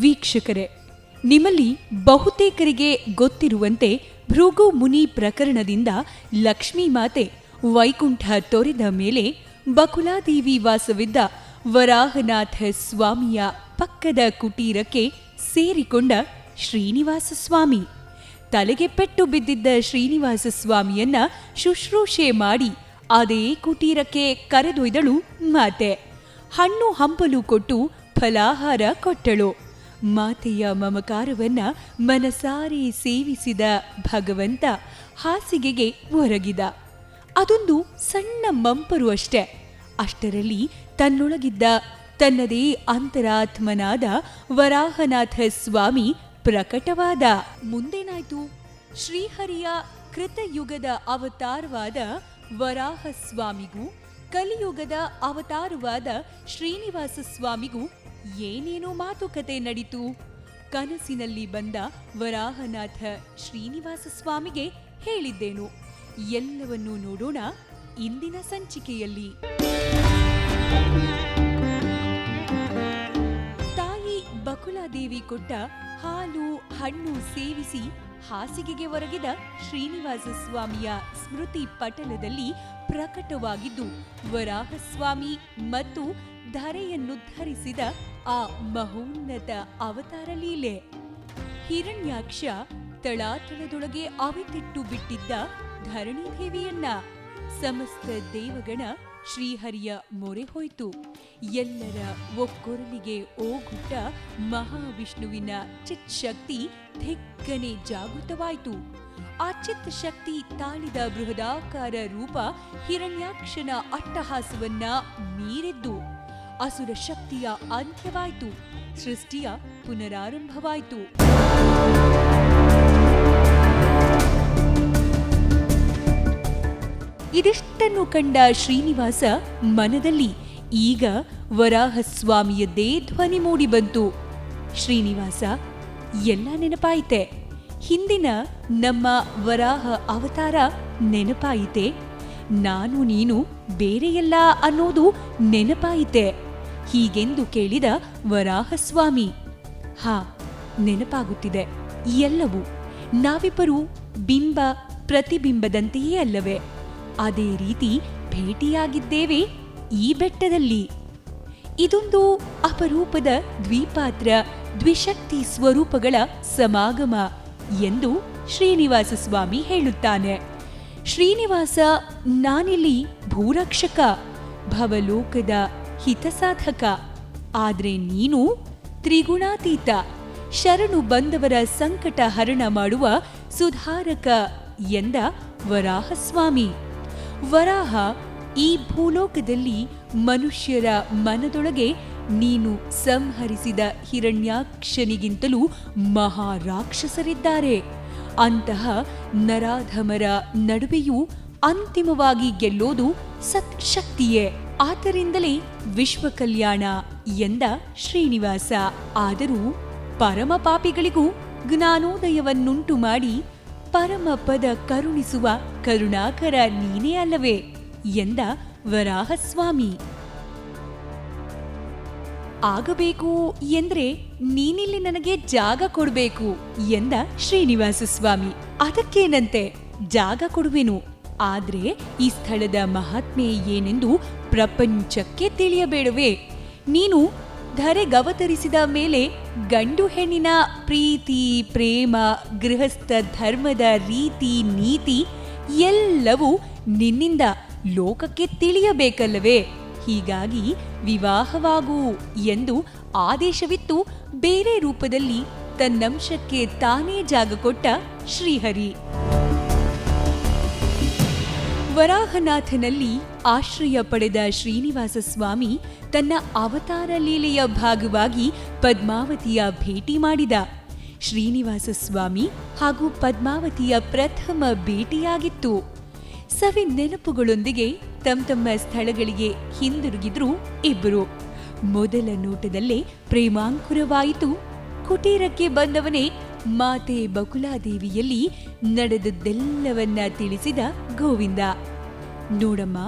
ವೀಕ್ಷಕರೇ, ನಿಮ್ಮಲ್ಲಿ ಬಹುತೇಕರಿಗೆ ಗೊತ್ತಿರುವಂತೆ ಭೃಗು ಮುನಿ ಪ್ರಕರಣದಿಂದ ಲಕ್ಷ್ಮೀ ಮಾತೆ ವೈಕುಂಠ ತೊರೆದ ಮೇಲೆ ಬಕುಲಾದೇವಿ ವಾಸವಿದ್ದ ವರಾಹನಾಥ ಸ್ವಾಮಿಯ ಪಕ್ಕದ ಕುಟೀರಕ್ಕೆ ಸೇರಿಕೊಂಡ ಶ್ರೀನಿವಾಸ ಸ್ವಾಮಿ. ತಲೆಗೆ ಪೆಟ್ಟು ಬಿದ್ದಿದ್ದ ಶ್ರೀನಿವಾಸ ಸ್ವಾಮಿಯನ್ನ ಶುಶ್ರೂಷೆ ಮಾಡಿ ಅದೇ ಕುಟೀರಕ್ಕೆ ಕರೆದೊಯ್ದಳು ಮಾತೆ. ಹಣ್ಣು ಹಂಪಲು ಕೊಟ್ಟು ಫಲಾಹಾರ ಕೊಟ್ಟಳು. ಮಾತೆಯ ಮಮಕಾರವನ್ನ ಮನಸಾರಿ ಸೇವಿಸಿದ ಭಗವಂತ ಹಾಸಿಗೆಗೆ ಒರಗಿದ. ಅದೊಂದು ಸಣ್ಣ ಮಂಪರು ಅಷ್ಟೆ. ಅಷ್ಟರಲ್ಲಿ ತನ್ನೊಳಗಿದ್ದ ತನ್ನದೇ ಅಂತರಾತ್ಮನಾದ ವರಾಹನಾಥ ಸ್ವಾಮಿ ಪ್ರಕಟವಾದ. ಮುಂದೇನಾಯ್ತು? ಶ್ರೀಹರಿಯ ಕೃತಯುಗದ ಅವತಾರವಾದ ವರಾಹ ಸ್ವಾಮಿಗೂ, ಕಲಿಯುಗದ ಅವತಾರವಾದ ಶ್ರೀನಿವಾಸ ಸ್ವಾಮಿಗೂ ಏನೇನೋ ಮಾತುಕತೆ ನಡೀತು. ಕನಸಿನಲ್ಲಿ ಬಂದ ವರಾಹನಾಥ ಶ್ರೀನಿವಾಸ ಸ್ವಾಮಿಗೆ ಹೇಳಿದ್ದೇನು. ಎಲ್ಲವನ್ನೂ ನೋಡೋಣ ಇಂದಿನ ಸಂಚಿಕೆಯಲ್ಲಿ. ತಾಯಿ ಬಕುಲಾದೇವಿ ಕೊಟ್ಟ ಹಾಲು, ಹಣ್ಣು ಸೇವಿಸಿ ಹಾಸಿಗೆಗೆ ಒರಗಿದ ಶ್ರೀನಿವಾಸ ಸ್ವಾಮಿಯ ಸ್ಮೃತಿ ಪಟಲದಲ್ಲಿ ಪ್ರಕಟವಾಗಿದ್ದು, ವರಾಹಸ್ವಾಮಿ ಮತ್ತು ಧರೆಯನ್ನುದ್ಧರಿಸಿದ ಆ ಮಹೋನ್ನತ ಅವತಾರ ಲೀಲೆ. ಹಿರಣ್ಯಾಕ್ಷ ತಳಾತಳದೊಳಗೆ ಅವಿತಿಟ್ಟು ಬಿಟ್ಟಿದ್ದ ಧರಣಿ ದೇವಿಯನ್ನ. ಸಮಸ್ತ ದೇವಗಣ ಶ್ರೀಹರಿಯ ಮೊರೆ ಹೋಯ್ತು. ಎಲ್ಲರ ಒಕ್ಕೊರಲಿಗೆ ಓಗುಟ್ಟ ಮಹಾವಿಷ್ಣುವಿನ ಚಿತ್ ಶಕ್ತಿ ಧಿಕ್ಕನೆ ಜಾಗೃತವಾಯಿತು. ಆ ಚಿತ್ ಶಕ್ತಿ ತಾಳಿದ ಬೃಹದಾಕಾರ ರೂಪ ಹಿರಣ್ಯಾಕ್ಷನ ಅಟ್ಟಹಾಸವನ್ನ ಮೀರಿದ್ದು. ಅಸುರ ಶಕ್ತಿಯ ಅಂತ್ಯವಾಯಿತು, ಸೃಷ್ಟಿಯ ಪುನರಾರಂಭವಾಯಿತು. ಇದಿಷ್ಟನ್ನು ಕಂಡ ಶ್ರೀನಿವಾಸ ಮನದಲ್ಲಿ ಈಗ ವರಾಹಸ್ವಾಮಿಯದ್ದೇ ಧ್ವನಿ ಮೂಡಿ ಬಂತು. ಶ್ರೀನಿವಾಸ, ಎಲ್ಲ ನೆನಪಾಯಿತೆ. ಹಿಂದಿನ ನಮ್ಮ ವರಾಹ ಅವತಾರ ನೆನಪಾಯಿತೆ. ನಾನು ನೀನು ಬೇರೆಯಲ್ಲ ಅನ್ನೋದು ನೆನಪಾಯಿತೆ. ಹೀಗೆಂದು ಕೇಳಿದ ವರಾಹಸ್ವಾಮಿ, ಹಾ, ನೆನಪಾಗುತ್ತಿದೆ, ಎಲ್ಲವೂ. ನಾವಿಬ್ಬರು ಬಿಂಬ ಪ್ರತಿಬಿಂಬದಂತೆಯೇ ಅಲ್ಲವೇ? ಅದೇ ರೀತಿ ಭೇಟಿಯಾಗಿದ್ದೇವೆ ಈ ಬೆಟ್ಟದಲ್ಲಿ. ಇದೊಂದು ಅಪರೂಪದ ದ್ವಿಪಾತ್ರ ದ್ವಿಶಕ್ತಿ ಸ್ವರೂಪಗಳ ಸಮಾಗಮ ಎಂದು ಶ್ರೀನಿವಾಸ ಸ್ವಾಮಿ ಹೇಳುತ್ತಾನೆ. ಶ್ರೀನಿವಾಸ ನಾನಿಲ್ಲಿ ಭೂರಕ್ಷಕ, ಭವಲೋಕದ ಹಿತಸಾಧಕ. ಆದರೆ ನೀನು ತ್ರಿಗುಣಾತೀತ. ಶರಣು ಬಂದವರ ಸಂಕಟ ಹರಣ ಮಾಡುವ ಸುಧಾರಕ ಎಂದ ವರಾಹಸ್ವಾಮಿ. ವರಾಹ ಈ ಭೂಲೋಕದಲ್ಲಿ ಮನುಷ್ಯರ ಮನದೊಳಗೆ ನೀನು ಸಂಹರಿಸಿದ ಹಿರಣ್ಯಾಕ್ಷನಿಗಿಂತಲೂ ಮಹಾರಾಕ್ಷಸರಿದ್ದಾರೆ ಅಂತಹ ನರಾಧಮರ ನಡುವೆಯೂ ಅಂತಿಮವಾಗಿ ಗೆಲ್ಲೋದು ಸತ್ ಆದ್ದರಿಂದಲೇ ವಿಶ್ವ ಕಲ್ಯಾಣ ಎಂದ ಶ್ರೀನಿವಾಸ. ಆದರೂ ಪರಮ ಪಾಪಿಗಳಿಗೂ ಜ್ಞಾನೋದಯವನ್ನುಂಟು ಮಾಡಿ ಪರಮ ಪದ ಕರುಣಿಸುವ ಕರುಣಾಕರ ನೀನೇ ಅಲ್ಲವೇ ಎಂದ ವರಾಹಸ್ವಾಮಿ. ಆಗಬೇಕು ಎಂದ್ರೆ ನೀನಿಲ್ಲಿ ನನಗೆ ಜಾಗ ಕೊಡಬೇಕು ಎಂದ ಶ್ರೀನಿವಾಸ ಸ್ವಾಮಿ. ಅದಕ್ಕೇನಂತೆ? ಜಾಗ ಕೊಡುವೆನು. ಆದ್ರೆ ಈ ಸ್ಥಳದ ಮಹಾತ್ಮೆ ಏನೆಂದು ಪ್ರಪಂಚಕ್ಕೆ ತಿಳಿಯಬೇಡವೇ. ನೀನು ಧರೆಗವತರಿಸಿದ ಮೇಲೆ ಗಂಡು ಹೆಣ್ಣಿನ ಪ್ರೀತಿ, ಪ್ರೇಮ, ಗೃಹಸ್ಥ ಧರ್ಮದ ರೀತಿ, ನೀತಿ ಎಲ್ಲವೂ ನಿನ್ನಿಂದ ಲೋಕಕ್ಕೆ ತಿಳಿಯಬೇಕಲ್ಲವೇ? ಹೀಗಾಗಿ ವಿವಾಹವಾಗು ಎಂದು ಆದೇಶವಿತ್ತು. ಬೇರೆ ರೂಪದಲ್ಲಿ ತನ್ನಂಶಕ್ಕೆ ತಾನೇ ಜಾಗ ಕೊಟ್ಟ ಶ್ರೀಹರಿ. ವರಾಹನಾಥನಲ್ಲಿ ಆಶ್ರಯ ಪಡೆದ ಶ್ರೀನಿವಾಸ ಸ್ವಾಮಿ ತನ್ನ ಅವತಾರ ಲೀಲೆಯ ಭಾಗವಾಗಿ ಪದ್ಮಾವತಿಯ ಭೇಟಿ ಮಾಡಿದ. ಶ್ರೀನಿವಾಸ ಸ್ವಾಮಿ ಹಾಗೂ ಪದ್ಮಾವತಿಯ ಪ್ರಥಮ ಭೇಟಿಯಾಗಿತ್ತು. ಸವಿ ನೆನಪುಗಳೊಂದಿಗೆ ತಮ್ಮ ತಮ್ಮ ಸ್ಥಳಗಳಿಗೆ ಹಿಂದಿರುಗಿದ್ರು ಇಬ್ಬರು ಮೊದಲ ನೋಟದಲ್ಲೇ ಪ್ರೇಮಾಂಕುರವಾಯಿತು. ಕುಟೀರಕ್ಕೆ ಬಂದವನೇ ಮಾತೆ ಬಕುಲಾದೇವಿಯಲ್ಲಿ ನಡೆದದ್ದೆಲ್ಲವನ್ನ ತಿಳಿಸಿದ ಗೋವಿಂದ. ನೋಡಮ್ಮ,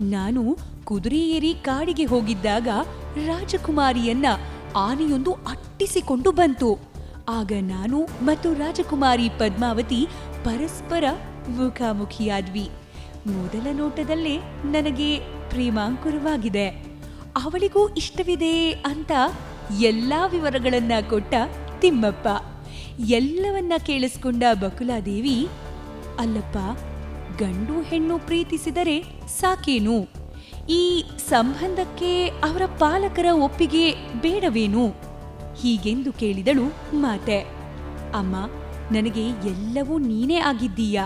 ನಾನು ಕುದುರೆ ಏರಿ ಕಾಡಿಗೆ ಹೋಗಿದ್ದಾಗ ರಾಜಕುಮಾರಿಯನ್ನ ಆನೆಯೊಂದು ಅಟ್ಟಿಸಿಕೊಂಡು ಬಂತು. ಆಗ ನಾನು ಮತ್ತು ರಾಜಕುಮಾರಿ ಪದ್ಮಾವತಿ ಪರಸ್ಪರ ಮುಖಾಮುಖಿಯಾದ್ವಿ. ಮೊದಲ ನೋಟದಲ್ಲೇ ನನಗೆ ಪ್ರೇಮಾಂಕುರವಾಗಿದೆ. ಅವಳಿಗೂ ಇಷ್ಟವಿದೆ ಅಂತ ಎಲ್ಲಾ ವಿವರಗಳನ್ನ ಕೊಟ್ಟ ತಿಮ್ಮಪ್ಪ. ಎಲ್ಲವನ್ನ ಕೇಳಿಸ್ಕೊಂಡ ಬಕುಲಾದೇವಿ, ಅಲ್ಲಪ್ಪ, ಗಂಡು ಹೆಣ್ಣು ಪ್ರೀತಿಸಿದರೆ ಸಾಕೇನು? ಈ ಸಂಬಂಧಕ್ಕೆ ಅವರ ಪಾಲಕರ ಒಪ್ಪಿಗೆ ಬೇಡವೇನು? ಹೀಗೆಂದು ಕೇಳಿದಳು ಮಾತೆ. ಅಮ್ಮ, ನನಗೆ ಎಲ್ಲವೂ ನೀನೇ ಆಗಿದ್ದೀಯ?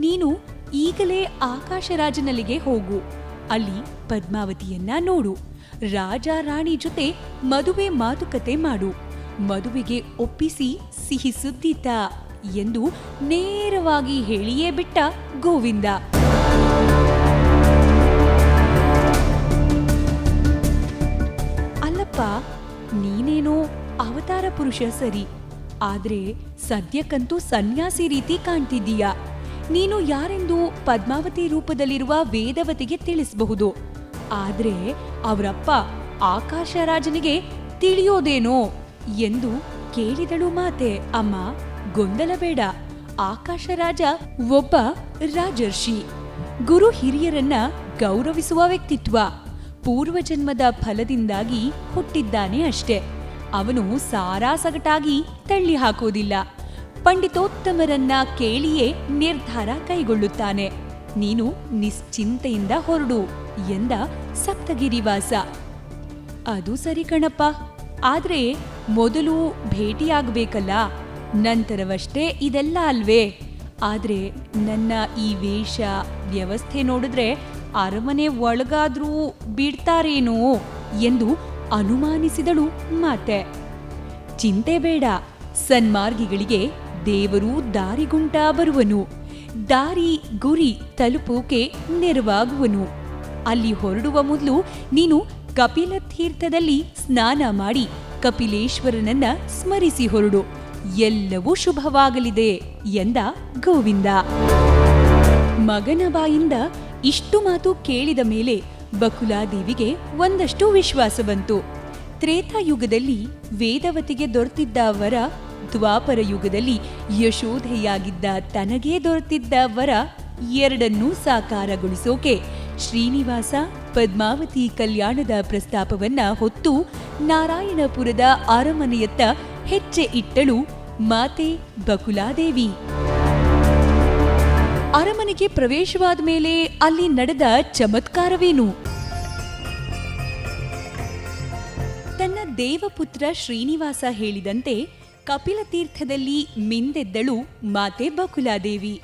ನೀನು ಈಗಲೇ ಆಕಾಶರಾಜನಲ್ಲಿಗೆ ಹೋಗು. ಅಲ್ಲಿ ಪದ್ಮಾವತಿಯನ್ನ ನೋಡು. ರಾಜ ರಾಣಿ ಜೊತೆ ಮದುವೆ ಮಾತುಕತೆ ಮಾಡು. ಮದುವೆಗೆ ಒಪ್ಪಿಸಿ ಸಿಹಿ ಸುದ್ದಿತ ಎಂದು ನೇರವಾಗಿ ಹೇಳಿಯೇ ಬಿಟ್ಟ ಗೋವಿಂದ. ಅಲ್ಲಪ್ಪ, ನೀನೇನೋ ಅವತಾರ ಪುರುಷ ಸರಿ, ಆದ್ರೆ ಸದ್ಯಕ್ಕಂತೂ ಸನ್ಯಾಸಿ ರೀತಿ ಕಾಣ್ತಿದ್ದೀಯ? ನೀನು ಯಾರೆಂದು ಪದ್ಮಾವತಿ ರೂಪದಲ್ಲಿರುವ ವೇದವತಿಗೆ ತಿಳಿಸಬಹುದು, ಆದ್ರೆ ಅವರಪ್ಪ ಆಕಾಶ ರಾಜನಿಗೆ ತಿಳಿಯೋದೇನೋ? ಎಂದು ಕೇಳಿದಳು ಮಾತೆ, ಅಮ್ಮ, ಗೊಂದಲ ಬೇಡ. ಆಕಾಶರಾಜ ಒಬ್ಬ ರಾಜರ್ಷಿ. ಗುರು ಹಿರಿಯರನ್ನ ಗೌರವಿಸುವ ವ್ಯಕ್ತಿತ್ವ. ಪೂರ್ವಜನ್ಮದ ಫಲದಿಂದಾಗಿ ಹುಟ್ಟಿದ್ದಾನೆ ಅಷ್ಟೇ. ಅವನು ಸಾರಾಸಗಟಾಗಿ ತಳ್ಳಿ ಹಾಕೋದಿಲ್ಲ ಪಂಡಿತೋತ್ತಮರನ್ನ ಕೇಳಿಯೇ ನಿರ್ಧಾರ ಕೈಗೊಳ್ಳುತ್ತಾನೆ. ನೀನು ನಿಶ್ಚಿಂತೆಯಿಂದ ಹೊರಡು ಎಂದ ಸಪ್ತಗಿರಿವಾಸ. ಅದು ಸರಿ ಕಣಪ್ಪ. ಆದ್ರೆ ಮೊದಲು ಭೇಟಿಯಾಗಬೇಕಲ್ಲ, ನಂತರವಷ್ಟೇ ಇದೆಲ್ಲ ಅಲ್ವೇ? ಆದರೆ ನನ್ನ ಈ ವೇಷ, ವ್ಯವಸ್ಥೆ ನೋಡಿದ್ರೆ ಅರಮನೆ ಒಳಗಾದರೂ ಬಿಡ್ತಾರೇನೋ ಎಂದು ಅನುಮಾನಿಸಿದಳು ಮಾತೆ. ಚಿಂತೆ ಬೇಡ, ಸನ್ಮಾರ್ಗಿಗಳಿಗೆ ದೇವರು ದಾರಿಗುಂಟ ಬರುವನು. ದಾರಿ, ಗುರಿ ತಲುಪೋಕೆ ನೆರವಾಗುವನು. ಅಲ್ಲಿ ಹೊರಡುವ ಮೊದಲು ನೀನು ಕಪಿಲ ತೀರ್ಥದಲ್ಲಿ ಸ್ನಾನ ಮಾಡಿ ಕಪಿಲೇಶ್ವರನನ್ನ ಸ್ಮರಿಸಿ ಹೊರಡು. ಎಲ್ಲವೂ ಶುಭವಾಗಲಿದೆ ಎಂದ ಗೋವಿಂದ. ಮಗನ ಬಾಯಿಂದ ಇಷ್ಟು ಮಾತು ಕೇಳಿದ ಮೇಲೆ ಬಕುಲಾದೇವಿಗೆ ಒಂದಷ್ಟು ವಿಶ್ವಾಸ ಬಂತು. ತ್ರೇತಾಯುಗದಲ್ಲಿ ವೇದವತಿಗೆ ದೊರೆತಿದ್ದ ವರ, ದ್ವಾಪರ ಯುಗದಲ್ಲಿ ಯಶೋಧೆಯಾಗಿದ್ದ ತನಗೇ ದೊರೆತಿದ್ದ ವರ ಎರಡನ್ನೂ ಸಾಕಾರಗೊಳಿಸೋಕೆ ಶ್ರೀನಿವಾಸ ಪದ್ಮಾವತಿ ಕಲ್ಯಾಣದ ಪ್ರಸ್ತಾಪವನ್ನ ಹೊತ್ತು ನಾರಾಯಣಪುರದ ಅರಮನೆಯತ್ತ ಹೆಜ್ಜೆ ಇಟ್ಟಳು ಮಾತೆ ಬಕುಲಾದೇವಿ. ಅರಮನೆಗೆ ಪ್ರವೇಶವಾದ ಮೇಲೆ ಅಲ್ಲಿ ನಡೆದ ಚಮತ್ಕಾರವೇನು? ತನ್ನ ದೇವಪುತ್ರ ಶ್ರೀನಿವಾಸ ಹೇಳಿದಂತೆ ಕಪಿಲತೀರ್ಥದಲ್ಲಿ ಮಿಂದೆದ್ದಳು ಮಾತೆ ಬಕುಲಾದೇವಿ.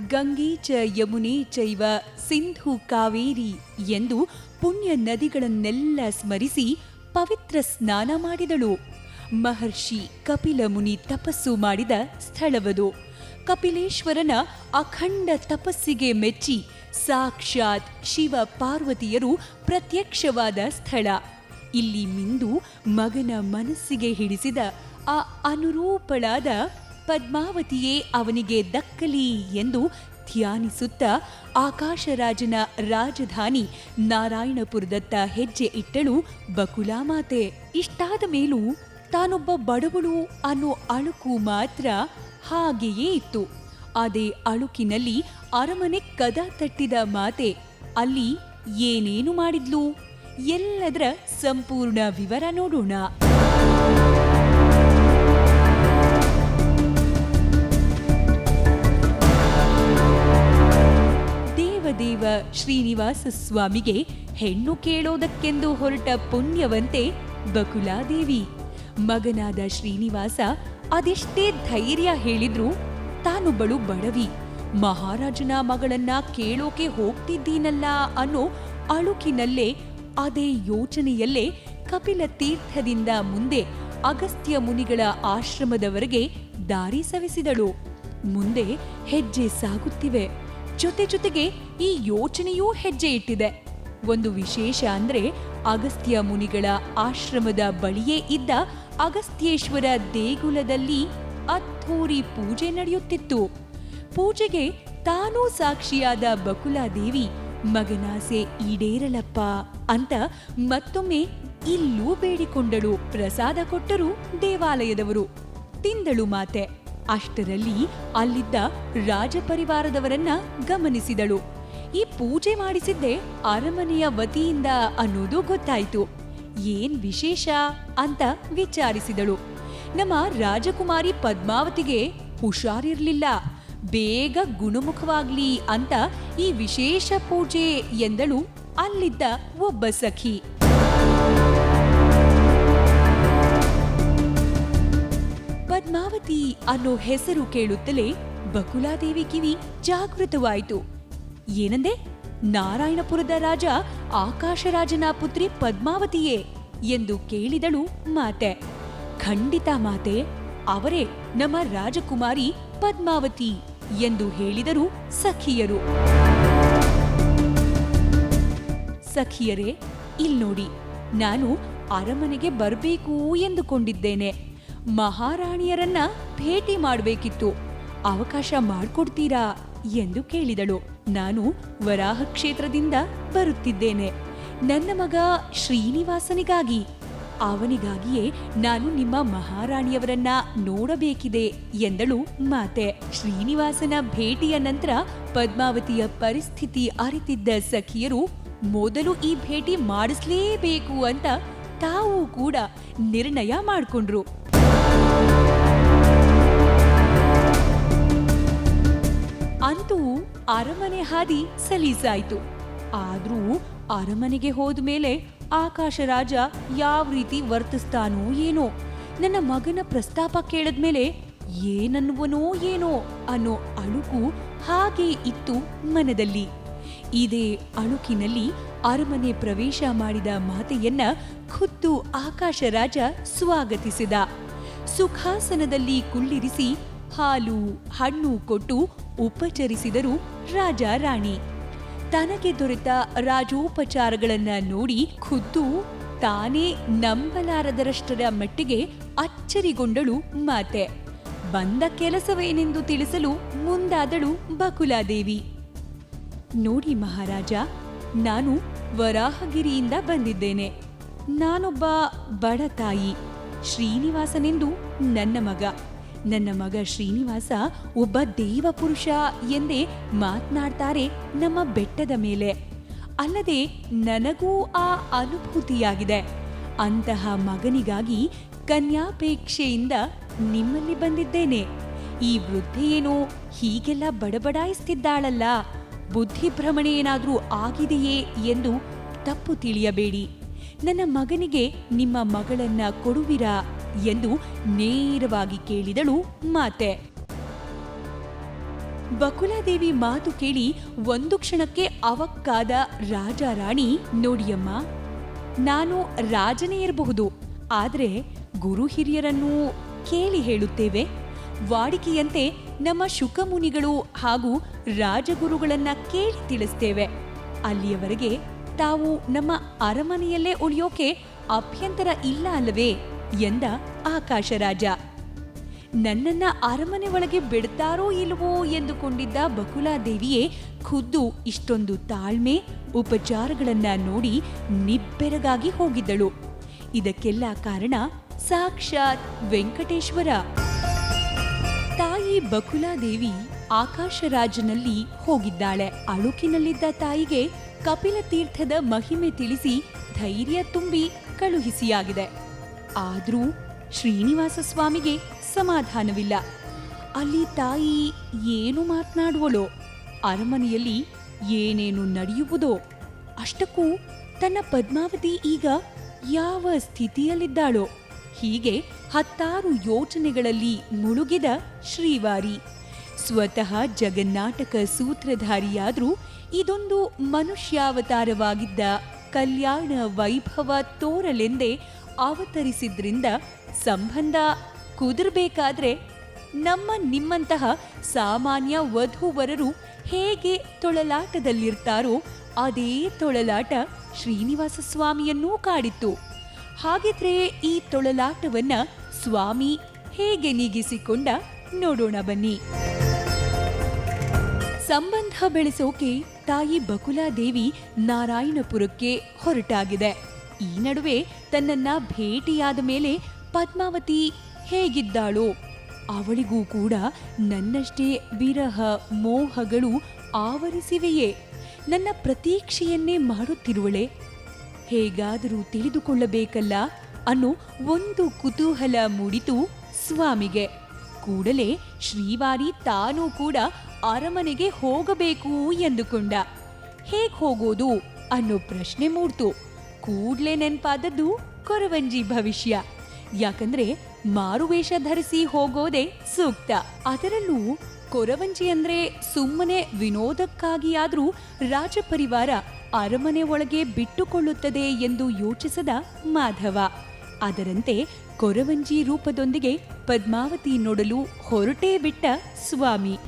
ಗಂಗೆ ಚ ಯಮುನೆ ಚೈವ ಸಿಂಧು ಕಾವೇರಿ ಎಂದು ಪುಣ್ಯ ನದಿಗಳನ್ನೆಲ್ಲ ಸ್ಮರಿಸಿ ಪವಿತ್ರ ಸ್ನಾನ ಮಾಡಿದಳು. ಮಹರ್ಷಿ ಕಪಿಲ ಮುನಿ ತಪಸ್ಸು ಮಾಡಿದ ಸ್ಥಳವದು. ಕಪಿಲೇಶ್ವರನ ಅಖಂಡ ತಪಸ್ಸಿಗೆ ಮೆಚ್ಚಿ ಸಾಕ್ಷಾತ್ ಶಿವ ಪಾರ್ವತಿಯರು ಪ್ರತ್ಯಕ್ಷವಾದ ಸ್ಥಳ. ಇಲ್ಲಿ ಮಿಂದು ಮಗನ ಮನಸ್ಸಿಗೆ ಹಿಡಿಸಿದ ಆ ಅನುರೂಪಳಾದ ಪದ್ಮಾವತಿಯೇ ಅವನಿಗೆ ದಕ್ಕಲಿ ಎಂದು ಧ್ಯಾನಿಸುತ್ತ ಆಕಾಶರಾಜನ ರಾಜಧಾನಿ ನಾರಾಯಣಪುರದತ್ತ ಹೆಜ್ಜೆ ಇಟ್ಟಳು ಬಕುಲಾಮಾತೆ. ಇಷ್ಟಾದ ಮೇಲೂ ತಾನೊಬ್ಬ ಬಡವಳು ಅನ್ನೋ ಅಳುಕು ಮಾತ್ರ ಹಾಗೆಯೇ ಇತ್ತು. ಅದೇ ಅಳುಕಿನಲ್ಲಿ ಅರಮನೆ ಕದ ತಟ್ಟಿದ ಮಾತೆ ಅಲ್ಲಿ ಏನೇನು ಮಾಡಿದ್ಲು? ಎಲ್ಲದರ ಸಂಪೂರ್ಣ ವಿವರ ನೋಡೋಣ. ದೇವದೇವ ಶ್ರೀನಿವಾಸ ಸ್ವಾಮಿಗೆ ಹೆಣ್ಣು ಕೇಳೋದಕ್ಕೆಂದು ಹೊರಟ ಪುಣ್ಯವಂತೆ ಬಕುಲಾದೇವಿ. ಮಗನಾದ ಶ್ರೀನಿವಾಸ ಅದೆಷ್ಟೇ ಧೈರ್ಯ ಹೇಳಿದ್ರು ಬಳು ಬಡವಿ. ಮಹಾರಾಜನ ಮಗಳನ್ನ ಕೇಳೋಕೆ ಹೋಗ್ತಿದ್ದೀನಲ್ಲ ಅನ್ನೋ ಅಳುಕಿನಲ್ಲೇ ಅದೇ ಯೋಚನೆಯಲ್ಲೇ ಕಪಿಲ ತೀರ್ಥದಿಂದ ಮುಂದೆ ಅಗಸ್ತ್ಯ ಮುನಿಗಳ ಆಶ್ರಮದವರೆಗೆ ದಾರಿ ಸವಿಸಿದಳು. ಮುಂದೆ ಹೆಜ್ಜೆ ಸಾಗುತ್ತಿವೆ. ಜೊತೆ ಜೊತೆಗೆ ಈ ಯೋಚನೆಯೂ ಹೆಜ್ಜೆ ಇಟ್ಟಿದೆ. ಒಂದು ವಿಶೇಷ ಅಂದ್ರೆ ಅಗಸ್ತ್ಯ ಮುನಿಗಳ ಆಶ್ರಮದ ಬಳಿಯೇ ಇದ್ದ ಅಗಸ್ತ್ಯೇಶ್ವರ ದೇಗುಲದಲ್ಲಿ ಅದ್ಧೂರಿ ಪೂಜೆ ನಡೆಯುತ್ತಿತ್ತು. ಪೂಜೆಗೆ ತಾನೂ ಸಾಕ್ಷಿಯಾದ ಬಕುಲಾದೇವಿ, ಮಗನಾಸೆ ಈಡೇರಲಪ್ಪ ಅಂತ ಮತ್ತೊಮ್ಮೆ ಇಲ್ಲೂ ಬೇಡಿಕೊಂಡಳು ಪ್ರಸಾದ ಕೊಟ್ಟರು ದೇವಾಲಯದವರು. ತಿಂದಳು ಮಾತೆ. ಅಷ್ಟರಲ್ಲಿ ಅಲ್ಲಿದ್ದ ರಾಜಪರಿವಾರದವರನ್ನ ಗಮನಿಸಿದಳು. ಈ ಪೂಜೆ ಮಾಡಿಸಿದ್ದೆ ಅರಮನೆಯ ವತಿಯಿಂದ ಅನ್ನೋದು ಗೊತ್ತಾಯ್ತು. ಏನ್ ವಿಶೇಷ ಅಂತ ವಿಚಾರಿಸಿದಳು. ನಮ್ಮ ರಾಜಕುಮಾರಿ ಪದ್ಮಾವತಿಗೆ ಹುಷಾರಿರ್ಲಿಲ್ಲ. ಬೇಗ ಗುಣಮುಖವಾಗ್ಲಿ ಅಂತ ಈ ವಿಶೇಷ ಪೂಜೆ ಎಂದಳು ಅಲ್ಲಿದ್ದ ಒಬ್ಬ ಸಖಿ. ಪದ್ಮಾವತಿ ಅನ್ನೋ ಹೆಸರು ಕೇಳುತ್ತಲೇ ಬಕುಲಾದೇವಿ ಕಿವಿ ಜಾಗೃತವಾಯಿತು. ಏನಂದೆ? ನಾರಾಯಣಪುರದ ರಾಜ ಆಕಾಶರಾಜನ ಪುತ್ರಿ ಪದ್ಮಾವತಿಯೇ ಎಂದು ಕೇಳಿದಳು ಮಾತೆ. ಖಂಡಿತ ಮಾತೆ, ಅವರೇ ನಮ್ಮ ರಾಜಕುಮಾರಿ ಪದ್ಮಾವತಿ ಎಂದು ಹೇಳಿದರು ಸಖಿಯರು. ಸಖಿಯರೇ, ಇಲ್ನೋಡಿ, ನಾನು ಅರಮನೆಗೆ ಬರಬೇಕು ಎಂದುಕೊಂಡಿದ್ದೇನೆ. ಮಹಾರಾಣಿಯರನ್ನ ಭೇಟಿ ಮಾಡಬೇಕಿತ್ತು. ಅವಕಾಶ ಮಾಡಿಕೊಡ್ತೀರಾ ಎಂದು ಕೇಳಿದಳು. ನಾನು ವರಾಹ ಕ್ಷೇತ್ರದಿಂದ ಬರುತ್ತಿದ್ದೇನೆ. ನನ್ನ ಮಗ ಶ್ರೀನಿವಾಸನಿಗಾಗಿ, ಅವನಿಗಾಗಿಯೇ ನಾನು ನಿಮ್ಮ ಮಹಾರಾಣಿಯವರನ್ನ ನೋಡಬೇಕಿದೆ ಎಂದಳು ಮಾತೆ. ಶ್ರೀನಿವಾಸನ ಭೇಟಿಯ ನಂತರ ಪದ್ಮಾವತಿಯ ಪರಿಸ್ಥಿತಿ ಅರಿತಿದ್ದ ಸಖಿಯರು, ಮೊದಲು ಈ ಭೇಟಿ ಮಾಡಿಸ್ಲೇಬೇಕು ಅಂತ ತಾವು ಕೂಡ ನಿರ್ಣಯ ಮಾಡಿಕೊಂಡ್ರು. ಅಂತೂ ಅರಮನೆ ಹಾದಿ ಸಲೀಸಾಯಿತು. ಆದರೂ ಅರಮನೆಗೆ ಹೋದ್ಮೇಲೆ ಆಕಾಶ ರಾಜ ಯಾವ ರೀತಿ ವರ್ತಿಸ್ತಾನೋ ಏನೋ, ನನ್ನ ಮಗನ ಪ್ರಸ್ತಾಪ ಕೇಳದ್ಮೇಲೆ ಏನನ್ನುವನೋ ಏನೋ ಅನ್ನೋ ಅಳುಕು ಹಾಗೆ ಇತ್ತು ಮನದಲ್ಲಿ. ಇದೇ ಅಳುಕಿನಲ್ಲಿ ಅರಮನೆ ಪ್ರವೇಶ ಮಾಡಿದ ಮಾತೆಯನ್ನ ಖುದ್ದು ಆಕಾಶ ರಾಜ ಸ್ವಾಗತಿಸಿದ. ಸುಖಾಸನದಲ್ಲಿ ಕುಳ್ಳಿರಿಸಿ ಹಾಲು, ಹಣ್ಣು ಕೊಟ್ಟು ಉಪಚರಿಸಿದರು ರಾಜ ರಾಣಿ. ತನಗೆ ದೊರೆತ ರಾಜೋಪಚಾರಗಳನ್ನ ನೋಡಿ ಖುದ್ದು ತಾನೇ ನಂಬಲಾರದರಷ್ಟರ ಮಟ್ಟಿಗೆ ಅಚ್ಚರಿಗೊಂಡಳು ಮಾತೆ. ಬಂದ ಕೆಲಸವೇನೆಂದು ತಿಳಿಸಲು ಮುಂದಾದಳು ಬಕುಲಾದೇವಿ. ನೋಡಿ ಮಹಾರಾಜ, ನಾನು ವರಾಹಗಿರಿಯಿಂದ ಬಂದಿದ್ದೇನೆ. ನಾನೊಬ್ಬ ಬಡತಾಯಿ ಶ್ರೀನಿವಾಸನೆಂದು ನನ್ನ ಮಗ. ನನ್ನ ಮಗ ಶ್ರೀನಿವಾಸ ಒಬ್ಬ ದೇವಪುರುಷ ಎಂದೇ ಮಾತನಾಡ್ತಾರೆ ನಮ್ಮ ಬೆಟ್ಟದ ಮೇಲೆ. ಅಲ್ಲದೆ ನನಗೂ ಆ ಅನುಭೂತಿಯಾಗಿದೆ. ಅಂತಹ ಮಗನಿಗಾಗಿ ಕನ್ಯಾಪೇಕ್ಷೆಯಿಂದ ನಿಮ್ಮಲ್ಲಿ ಬಂದಿದ್ದೇನೆ. ಈ ವೃದ್ಧೆಯೇನೋ ಹೀಗೆಲ್ಲ ಬಡಬಡಾಯಿಸ್ತಿದ್ದಾಳಲ್ಲ. ಬುದ್ಧಿಭ್ರಮಣೆ ಏನಾದರೂ ಆಗಿದೆಯೇ ಎಂದು ತಪ್ಪು ತಿಳಿಯಬೇಡಿ. ನನ್ನ ಮಗನಿಗೆ ನಿಮ್ಮ ಮಗಳನ್ನ ಕೊಡುವಿರಾ? ಎಂದು ನೇರವಾಗಿ ಕೇಳಿದಳು ಮಾತೆ. ಬಕುಲಾದೇವಿ ಮಾತು ಕೇಳಿ ಒಂದು ಕ್ಷಣಕ್ಕೆ ಅವಕ್ಕಾದ ರಾಜ ರಾಣಿ, ನೋಡಿಯಮ್ಮ, ನಾನು ರಾಜನೇ ಇರಬಹುದು, ಆದರೆ ಗುರು ಹಿರಿಯರನ್ನು ಕೇಳಿ ಹೇಳುತ್ತೇವೆ. ವಾಡಿಕೆಯಂತೆ ನಮ್ಮ ಶುಕಮುನಿಗಳು ಹಾಗೂ ರಾಜಗುರುಗಳನ್ನ ಕೇಳಿ ತಿಳಿಸ್ತೇವೆ. ಅಲ್ಲಿಯವರೆಗೆ ತಾವು ನಮ್ಮ ಅರಮನೆಯಲ್ಲೇ ಉಳಿಯೋಕೆ ಅಭ್ಯಂತರ ಇಲ್ಲ ಅಲ್ಲವೇ? ಎಂದ ಆಕಾಶರಾಜ ನನ್ನನ್ನ ಅರಮನೆ ಒಳಗೆ ಬಿಡ್ತಾರೋ ಇಲ್ವೋ ಎಂದುಕೊಂಡಿದ್ದ ಬಕುಲಾದೇವಿಯೇ ಖುದ್ದು ಇಷ್ಟೊಂದು ತಾಳ್ಮೆ, ಉಪಚಾರಗಳನ್ನ ನೋಡಿ ನಿಬ್ಬೆರಗಾಗಿ ಹೋಗಿದ್ದಳು. ಇದಕ್ಕೆಲ್ಲ ಕಾರಣ ಸಾಕ್ಷಾತ್ ವೆಂಕಟೇಶ್ವರ. ತಾಯಿ ಬಕುಲಾದೇವಿ ಆಕಾಶರಾಜನಲ್ಲಿ ಹೋಗಿದ್ದಾಳೆ. ಅಳುಕಿನಲ್ಲಿದ್ದ ತಾಯಿಗೆ ಕಪಿಲ ತೀರ್ಥದ ಮಹಿಮೆ ತಿಳಿಸಿ ಧೈರ್ಯ ತುಂಬಿ ಕಳುಹಿಸಿಯಾಗಿದೆ. ಆದ್ರೂ ಶ್ರೀನಿವಾಸ ಸ್ವಾಮಿಗೆ ಸಮಾಧಾನವಿಲ್ಲ. ಅಲ್ಲಿ ತಾಯಿ ಏನು ಮಾತನಾಡುವಳೋ, ಅರಮನೆಯಲ್ಲಿ ಏನೇನು ನಡೆಯುವುದೋ, ಅಷ್ಟಕ್ಕೂ ತನ್ನ ಪದ್ಮಾವತಿ ಈಗ ಯಾವ ಸ್ಥಿತಿಯಲ್ಲಿದ್ದಾಳೋ, ಹೀಗೆ ಹತ್ತಾರು ಯೋಚನೆಗಳಲ್ಲಿ ಮುಳುಗಿದ ಶ್ರೀವಾರಿ. ಸ್ವತಃ ಜಗನ್ನಾಟಕ ಸೂತ್ರಧಾರಿಯಾದರೂ ಇದೊಂದು ಮನುಷ್ಯಾವತಾರವಾಗಿದ್ದ ಕಲ್ಯಾಣ ವೈಭವ ತೋರಲೆಂದೇ ಅವತರಿಸಿದ್ರಿಂದ ಸಂಬಂಧ ಕುದುರ್ಬೇಕಾದ್ರೆ ನಮ್ಮ ನಿಮ್ಮಂತಹ ಸಾಮಾನ್ಯ ವಧುವರರು ಹೇಗೆ ತೊಳಲಾಟದಲ್ಲಿರ್ತಾರೋ ಅದೇ ತೊಳಲಾಟ ಶ್ರೀನಿವಾಸ ಸ್ವಾಮಿಯನ್ನೂ ಕಾಡಿತ್ತು. ಹಾಗಿದ್ರೆ ಈ ತೊಳಲಾಟವನ್ನ ಸ್ವಾಮಿ ಹೇಗೆ ನೀಗಿಸಿಕೊಂಡ ನೋಡೋಣ ಬನ್ನಿ. ಸಂಬಂಧ ಬೆಳೆಸೋಕೆ ತಾಯಿ ಬಕುಲಾದೇವಿ ನಾರಾಯಣಪುರಕ್ಕೆ ಹೊರಟಾಗಿದೆ. ಈ ನಡುವೆ ತನ್ನನ್ನ ಭೇಟಿಯಾದ ಮೇಲೆ ಪದ್ಮಾವತಿ ಹೇಗಿದ್ದಾಳೋ ಅವಳಿಗೂ ಕೂಡ ನನ್ನಷ್ಟೇ ವಿರಹ ಮೋಹಗಳು ಆವರಿಸಿವೆಯೇ. ನನ್ನ ಪ್ರತೀಕ್ಷೆಯನ್ನೇ ಮಾಡುತ್ತಿರುವಳೆ. ಹೇಗಾದರೂ ತಿಳಿದುಕೊಳ್ಳಬೇಕಲ್ಲ ಅನ್ನೋ ಒಂದು ಕುತೂಹಲ ಮೂಡಿತು ಸ್ವಾಮಿಗೆ. ಕೂಡಲೇ ಶ್ರೀವಾರಿ ತಾನೂ ಕೂಡ ಅರಮನೆಗೆ ಹೋಗಬೇಕು ಎಂದುಕೊಂಡ. ಹೇಗೆ ಹೋಗೋದು ಅನ್ನೋ ಪ್ರಶ್ನೆ ಮೂಡ್ತು. ಕೂಡ್ಲೇ ನೆನ್ಪಾದದ್ದು ಕೊರವಂಜಿ ಭವಿಷ್ಯ. ಯಾಕಂದ್ರೆ ಮಾರುವೇಷ ಧರಿಸಿ ಹೋಗೋದೇ ಸೂಕ್ತ. ಅದರಲ್ಲೂ ಕೊರವಂಜಿ ಅಂದ್ರೆ ಸುಮ್ಮನೆ ವಿನೋದಕ್ಕಾಗಿಯಾದ್ರೂ ರಾಜಪರಿವಾರ ಅರಮನೆ ಒಳಗೆ ಬಿಟ್ಟುಕೊಳ್ಳುತ್ತದೆ ಎಂದು ಯೋಚಿಸದ ಮಾಧವ. ಅದರಂತೆ ಕೊರವಂಜಿ ರೂಪದೊಂದಿಗೆ ಪದ್ಮಾವತಿ ನೋಡಲು ಹೊರಟೇ ಬಿಟ್ಟ ಸ್ವಾಮಿ.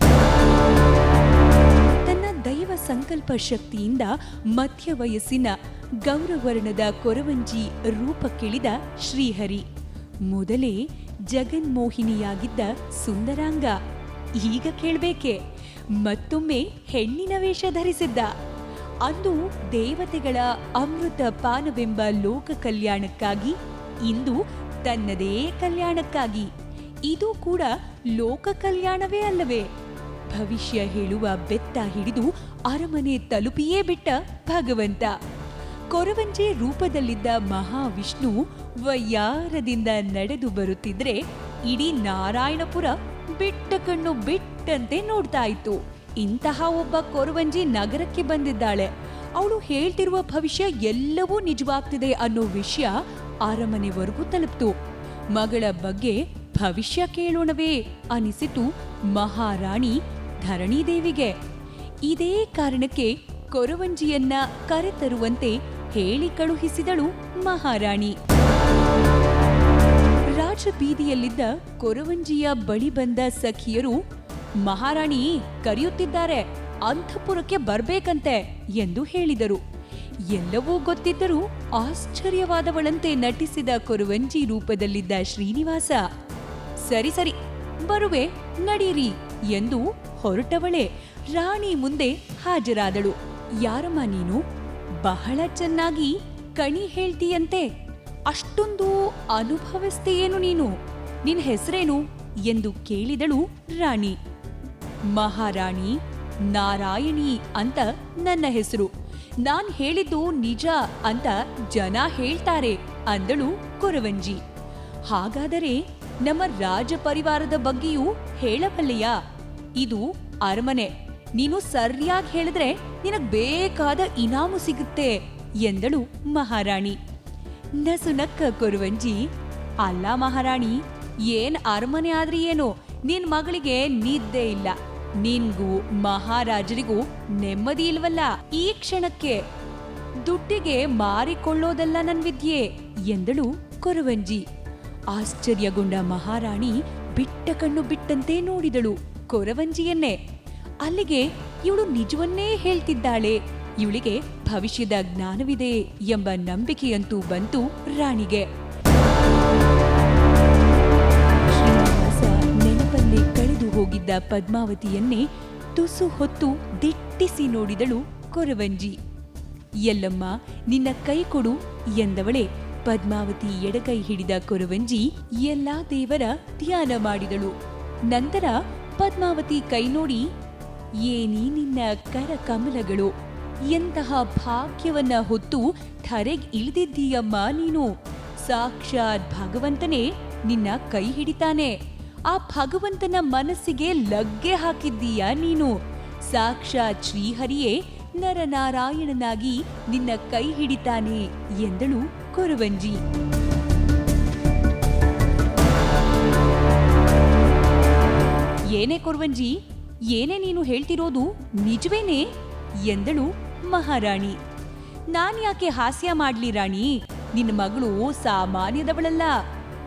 ಸಂಕಲ್ಪ ಶಕ್ತಿಯಿಂದ ಮಧ್ಯ ವಯಸ್ಸಿನ ಗೌರವರ್ಣದ ಕೊರವಂಜಿ ರೂಪಕ್ಕಿಳಿದ ಶ್ರೀಹರಿ. ಮೊದಲೇ ಜಗನ್ಮೋಹಿನಿಯಾಗಿದ್ದ ಸುಂದರಾಂಗ. ಈಗ ಕೇಳಬೇಕೆ? ಮತ್ತೊಮ್ಮೆ ಹೆಣ್ಣಿನ ವೇಷ ಧರಿಸಿದ್ದ. ಅಂದು ದೇವತೆಗಳ ಅಮೃತ ಪಾನವೆಂಬ ಲೋಕ ಕಲ್ಯಾಣಕ್ಕಾಗಿ, ಇಂದು ತನ್ನದೇ ಕಲ್ಯಾಣಕ್ಕಾಗಿ. ಇದು ಕೂಡ ಲೋಕ ಕಲ್ಯಾಣವೇ ಅಲ್ಲವೇ? ಭವಿಷ್ಯ ಹೇಳುವ ಬೆತ್ತ ಹಿಡಿದು ಅರಮನೆ ತಲುಪಿಯೇ ಬಿಟ್ಟ ಭಗವಂತ. ಕೊರವಂಜೆ ರೂಪದಲ್ಲಿದ್ದ ಮಹಾವಿಷ್ಣು ವಯ್ಯಾರದಿಂದ ನಡೆದು ಬರುತ್ತಿದ್ರೆ ಇಡೀ ನಾರಾಯಣಪುರ ಬಿಟ್ಟ ಕಣ್ಣು ಬಿಟ್ಟಂತೆ ನೋಡ್ತಾ ಇತ್ತು. ಇಂತಹ ಒಬ್ಬ ಕೊರವಂಜಿ ನಗರಕ್ಕೆ ಬಂದಿದ್ದಾಳೆ. ಅವಳು ಹೇಳ್ತಿರುವ ಭವಿಷ್ಯ ಎಲ್ಲವೂ ನಿಜವಾಗ್ತಿದೆ ಅನ್ನೋ ವಿಷಯ ಅರಮನೆವರೆಗೂ ತಲುಪ್ತು. ಮಗಳ ಬಗ್ಗೆ ಭವಿಷ್ಯ ಕೇಳೋಣವೇ ಅನಿಸಿತು ಮಹಾರಾಣಿ ಧರಣಿದೇವಿಗೆ. ಇದೇ ಕಾರಣಕ್ಕೆ ಕೊರವಂಜಿಯನ್ನ ಕರೆತರುವಂತೆ ಹೇಳಿ ಕಳುಹಿಸಿದಳು ಮಹಾರಾಣಿ. ರಾಜಬೀದಿಯಲ್ಲಿದ್ದ ಕೊರವಂಜಿಯ ಬಳಿ ಬಂದ ಸಖಿಯರು, ಮಹಾರಾಣಿ, ಕರೆಯುತ್ತಿದ್ದಾರೆ ಅಂತಃಪುರಕ್ಕೆ ಬರ್ಬೇಕಂತೆ ಎಂದು ಹೇಳಿದರು. ಎಲ್ಲವೂ ಗೊತ್ತಿದ್ದರೂ ಆಶ್ಚರ್ಯವಾದವಳಂತೆ ನಟಿಸಿದ ಕೊರವಂಜಿ ರೂಪದಲ್ಲಿದ್ದ ಶ್ರೀನಿವಾಸ, ಸರಿ ಸರಿ, ಬರುವೆ, ನಡೀರಿ ಎಂದು ಹೊರಟವಳೆ. ರಾಣಿ ಮುಂದೆ ಹಾಜರಾದಳು. ಯಾರಮ್ಮ ನೀನು? ಬಹಳ ಚೆನ್ನಾಗಿ ಕಣಿ ಹೇಳ್ತೀಯಂತೆ. ಅಷ್ಟೊಂದು ಅನುಭವಿಸ್ತೀಯೇನು ನೀನು? ನಿನ್ನ ಹೆಸರೇನು? ಎಂದು ಕೇಳಿದಳು ರಾಣಿ. ಮಹಾರಾಣಿ, ನಾರಾಯಣಿ ಅಂತ ನನ್ನ ಹೆಸರು. ನಾನ್ ಹೇಳಿದ್ದು ನಿಜ ಅಂತ ಜನ ಹೇಳ್ತಾರೆ ಅಂದಳು ಕೊರವಂಜಿ. ಹಾಗಾದರೆ ನಮ್ಮ ರಾಜ ಪರಿವಾರದ ಬಗ್ಗೆಯೂ ಹೇಳಬಲ್ಲೆಯಾ? ಇದು ಅರಮನೆ. ನೀನು ಸರಿಯಾಗಿ ಹೇಳಿದ್ರೆ ನಿನಗ್ ಬೇಕಾದ ಇನಾಮು ಸಿಗುತ್ತೆ ಎಂದಳು ಮಹಾರಾಣಿ. ನಸುನಕ್ಕ ಕೊರುವಂಜಿ, ಅಲ್ಲ ಮಹಾರಾಣಿ, ಏನ್ ಅರಮನೆ ಆದ್ರೆ ಏನು, ನಿನ್ ಮಗಳಿಗೆ ನಿದ್ದೆ ಇಲ್ಲ. ನಿನ್ಗೂ ಮಹಾರಾಜರಿಗೂ ನೆಮ್ಮದಿ ಇಲ್ವಲ್ಲ ಈ ಕ್ಷಣಕ್ಕೆ? ದುಡ್ಡಿಗೆ ಮಾರಿಕೊಳ್ಳೋದಲ್ಲ ನನ್ ವಿದ್ಯೆ ಎಂದಳು ಕೊರವಂಜಿ. ಆಶ್ಚರ್ಯಗೊಂಡ ಮಹಾರಾಣಿ ಬಿಟ್ಟ ಕಣ್ಣು ಬಿಟ್ಟಂತೆ ನೋಡಿದಳು. ಕೊರವಂಜಿಯನ್ನೇ. ಅಲ್ಲಿಗೆ ಇವಳು ನಿಜವನ್ನೇ ಹೇಳ್ತಿದ್ದಾಳೆ. ಇವಳಿಗೆ ಭವಿಷ್ಯದ ಜ್ಞಾನವಿದೆ ಎಂಬ ನಂಬಿಕೆಯಂತೂ ಬಂತು ರಾಣಿಗೆ. ಶ್ರೀನಿವಾಸ ನೆನಪಲ್ಲಿ ಕಳೆದು ಹೋಗಿದ್ದ ಪದ್ಮಾವತಿಯನ್ನೇ ತುಸು ಹೊತ್ತು ದಿಟ್ಟಿಸಿ ನೋಡಿದಳು ಕೊರವಂಜಿ. ಎಲ್ಲಮ್ಮ, ನಿನ್ನ ಕೈ ಕೊಡು ಎಂದವಳೆ ಪದ್ಮಾವತಿ ಎಡಗೈ ಹಿಡಿದ ಕೊರವಂಜಿ ಎಲ್ಲಾ ದೇವರ ಧ್ಯಾನ ಮಾಡಿದಳು. ನಂತರ ಪದ್ಮಾವತಿ ಕೈ ನೋಡಿ ಏನಿ ನಿನ್ನ ಕರ ಕಮಲಗಳು ಎಂತಹ ಭಾಗ್ಯವನ್ನ ಹೊತ್ತು ಧರೆಗ್ ಇಳಿದಿದ್ದೀಯಮ್ಮ ನೀನು? ಸಾಕ್ಷಾತ್ ಭಗವಂತನೇ ನಿನ್ನ ಕೈ ಹಿಡಿತಾನೆ. ಆ ಭಗವಂತನ ಮನಸ್ಸಿಗೆ ಲಗ್ಗೆ ಹಾಕಿದ್ದೀಯ ನೀನು? ಸಾಕ್ಷಾತ್ ಶ್ರೀಹರಿಯೇ ನರನಾರಾಯಣನಾಗಿ ನಿನ್ನ ಕೈ ಹಿಡಿತಾನೆ ಎಂದಳು ಕೊರವಂಜಿ. ಏನೇ ಕೊರ್ವಂಜಿ, ಏನೇ ನೀನು ಹೇಳ್ತಿರೋದು ನಿಜವೇನೆ? ಎಂದಳು ಮಹಾರಾಣಿ. ನಾನ್ ಯಾಕೆ ಹಾಸ್ಯ ಮಾಡ್ಲಿ ರಾಣಿ? ನಿನ್ನ ಮಗಳು ಸಾಮಾನ್ಯದವಳಲ್ಲ.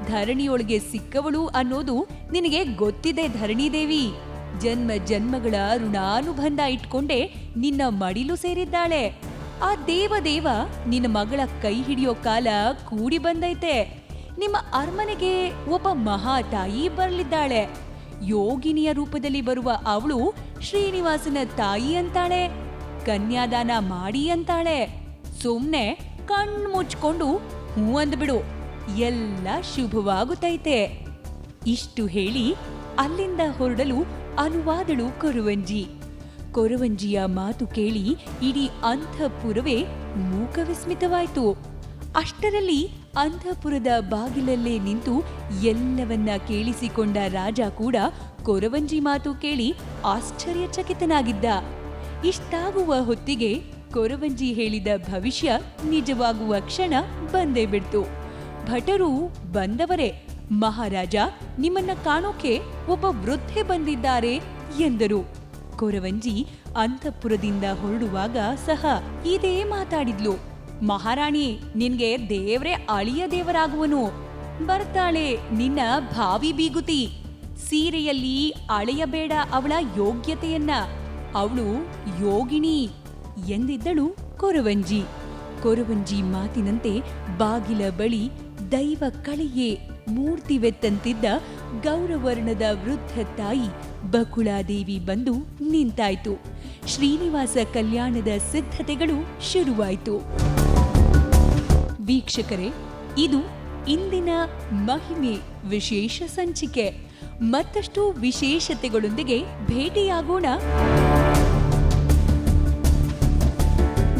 ಧರಣಿಯೊಳಗೆ ಸಿಕ್ಕವಳು ಅನ್ನೋದು ನಿನಗೆ ಗೊತ್ತಿದೆ ಧರಣಿದೇವಿ. ಜನ್ಮ ಜನ್ಮಗಳ ಋಣಾನುಬಂಧ ಇಟ್ಕೊಂಡೆ ನಿನ್ನ ಮಡಿಲು ಸೇರಿದ್ದಾಳೆ. ಆ ದೇವದೇವ ನಿನ್ನ ಮಗಳ ಕೈ ಹಿಡಿಯೋ ಕಾಲ ಕೂಡಿ ಬಂದೈತೆ. ನಿಮ್ಮ ಅರಮನೆಗೆ ಒಬ್ಬ ಮಹಾತಾಯಿ ಬರ್ಲಿದ್ದಾಳೆ. ಯೋಗಿನಿಯ ರೂಪದಲ್ಲಿ ಬರುವ ಅವಳು ಶ್ರೀನಿವಾಸನ ತಾಯಿ ಅಂತಾಳೆ, ಕನ್ಯಾದಾನ ಮಾಡಿ ಅಂತಾಳೆ. ಸುಮ್ನೆ ಕಣ್ಣು ಮುಚ್ಕೊಂಡು ಹೂ ಅಂದ್ಬಿಡು, ಎಲ್ಲ ಶುಭವಾಗುತ್ತೈತೆ ಇಷ್ಟು ಹೇಳಿ ಅಲ್ಲಿಂದ ಹೊರಡಲು ಅನುವಾದಳು ಕೊರುವಂಜಿ. ಕೊರವಂಜಿಯ ಮಾತು ಕೇಳಿ ಇಡೀ ಅಂತಃಪುರವೇ ಮೂಕವಿಸ್ಮಿತವಾಯಿತು. ಅಷ್ಟರಲ್ಲಿ ಅಂತಃಪುರದ ಬಾಗಿಲಲ್ಲೇ ನಿಂತು ಎಲ್ಲವನ್ನ ಕೇಳಿಸಿಕೊಂಡ ರಾಜ ಕೂಡ ಕೊರವಂಜಿ ಮಾತು ಕೇಳಿ ಆಶ್ಚರ್ಯಚಕಿತನಾಗಿದ್ದ. ಇಷ್ಟಾಗುವ ಹೊತ್ತಿಗೆ ಕೊರವಂಜಿ ಹೇಳಿದ ಭವಿಷ್ಯ ನಿಜವಾಗುವ ಕ್ಷಣ ಬಂದೇ ಬಿಡ್ತು. ಭಟರು, ಬಂದವರೇ, ಮಹಾರಾಜ, ನಿಮ್ಮನ್ನ ಕಾಣೋಕೆ ಒಬ್ಬ ವೃದ್ಧೆ ಬಂದಿದ್ದಾರೆ ಎಂದರು. ಕೊರವಂಜಿ ಅಂತಃಪುರದಿಂದ ಹೊರಡುವಾಗ ಸಹ ಇದೇ ಮಾತಾಡಿದ್ಲು. ಮಹಾರಾಣಿ, ನಿನ್ಗೆ ದೇವ್ರೆ ಅಳಿಯ ದೇವರಾಗುವನು. ಬರ್ತಾಳೆ, ನಿನ್ನ ಭಾವಿ ಬೀಗುತಿ. ಸೀರೆಯಲ್ಲಿ ಅಳೆಯಬೇಡ ಅವಳ ಯೋಗ್ಯತೆಯನ್ನ. ಅವಳು ಯೋಗಿಣಿ ಎಂದಿದ್ದಳು ಕೊರವಂಜಿ. ಕೊರವಂಜಿ ಮಾತಿನಂತೆ ಬಾಗಿಲ ಬಳಿ ದೈವ ಕಳೆಯೇ ಮೂರ್ತಿವೆತ್ತಂತಿದ್ದ ಗೌರವರ್ಣದ ವೃದ್ಧ ತಾಯಿ ಬಕುಳಾದೇವಿ ಬಂದು ನಿಂತಾಯ್ತು. ಶ್ರೀನಿವಾಸ ಕಲ್ಯಾಣದ ಸಿದ್ಧತೆಗಳು ಶುರುವಾಯಿತು. ವೀಕ್ಷಕರೇ ಇದು ಇಂದಿನ ಮಹಿಮೆ ವಿಶೇಷ ಸಂಚಿಕೆ. ಮತ್ತಷ್ಟು ವಿಶೇಷತೆಗಳೊಂದಿಗೆ ಭೇಟಿಯಾಗೋಣ.